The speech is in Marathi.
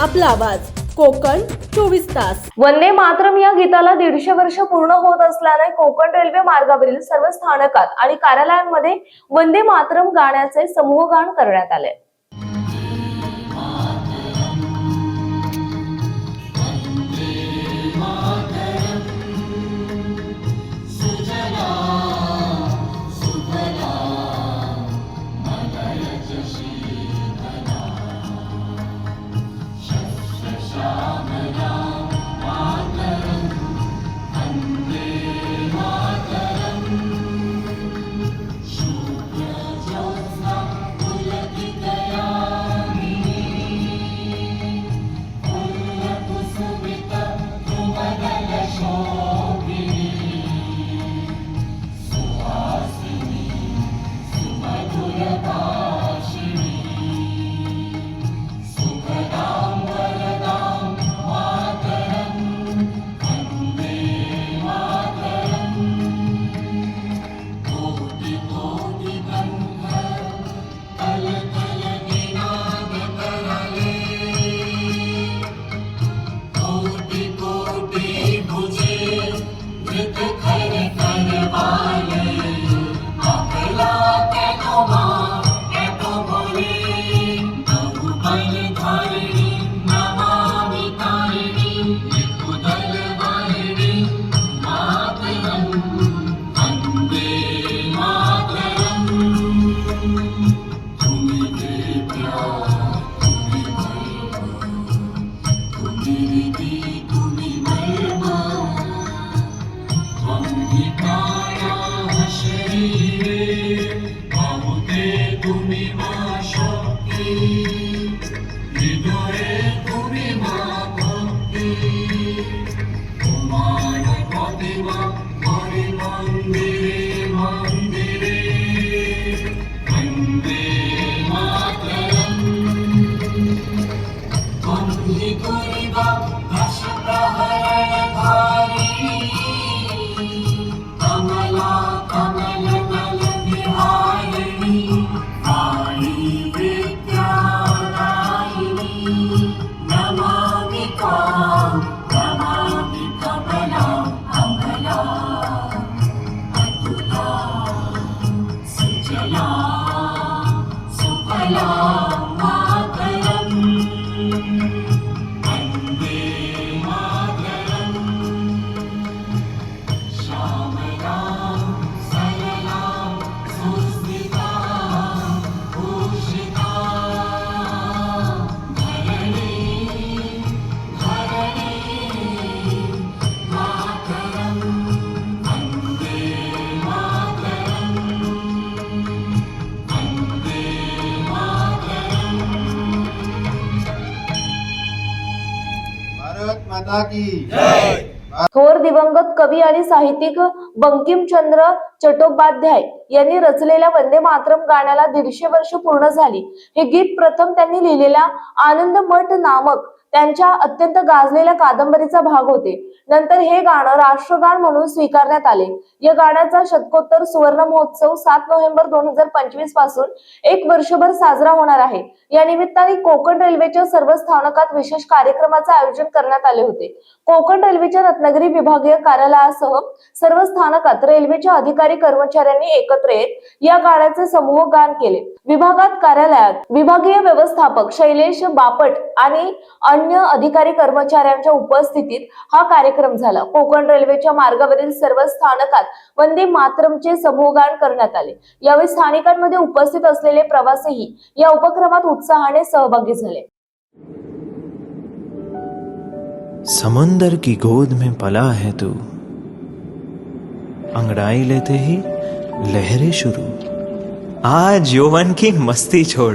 आपला आवाज. कोकण चोवीस तास. वंदे मातरम या गीताला दीडशे वर्ष पूर्ण होत असल्याने कोकण रेल्वे मार्गावरील सर्व स्थानकात आणि कार्यालयांमध्ये वंदे मातरम गाण्याचे समूहगान करण्यात आले. Senhor. माता की। थोर दिवंगत कवी आणि साहित्यिक बंकिमचंद्र चट्टोपाध्याय यांनी रचलेल्या वंदे मातरम गाण्याला दीडशे वर्ष पूर्ण झाली. हे गीत प्रथम त्यांनी लिहिलेल्या आनंद मठ नामक त्यांच्या अत्यंत गाजलेल्या कादंबरीचा भाग होते. नंतर हे गाणं राष्ट्रगान म्हणून स्वीकारण्यात आले. या गाण्याचा शतकोत्तर सुवर्ण महोत्सव सात नोव्हेंबर दोन हजार पंचवीसपासून एक वर्षभर साजरा होणार आहे. या निमित्ताने कोकण रेल्वेच्या सर्व स्थानकात विशेष कार्यक्रमाचे आयोजन करण्यात आले होते. कोकण रेल्वेच्या रत्नागिरी विभागीय कार्यालयासह सर्व स्थानकात रेल्वेच्या अधिकारी कर्मचाऱ्यांनी एकत्र येत या गाण्याचे समूह गान केले. विभागात कार्यालयात विभागीय व्यवस्थापक शैलेश बापट आणि अन्य अधिकारी कर्मचाऱ्यांच्या उपस्थितीत हा कार्यक्रम झाला. कोकण रेल्वेच्या मार्गावरील सर्व स्थानकात वंदे मातरमचे समूहगान करण्यात आले. यावेळी स्थानिकांमध्ये उपस्थित असलेले प्रवासीही या उपक्रमात उत्साहाने सहभागी झाले. समंदर की गोद में पला है तू। अंगड़ाई लेते ही लहरें शुरू। आज यौवन की मस्ती छोड़।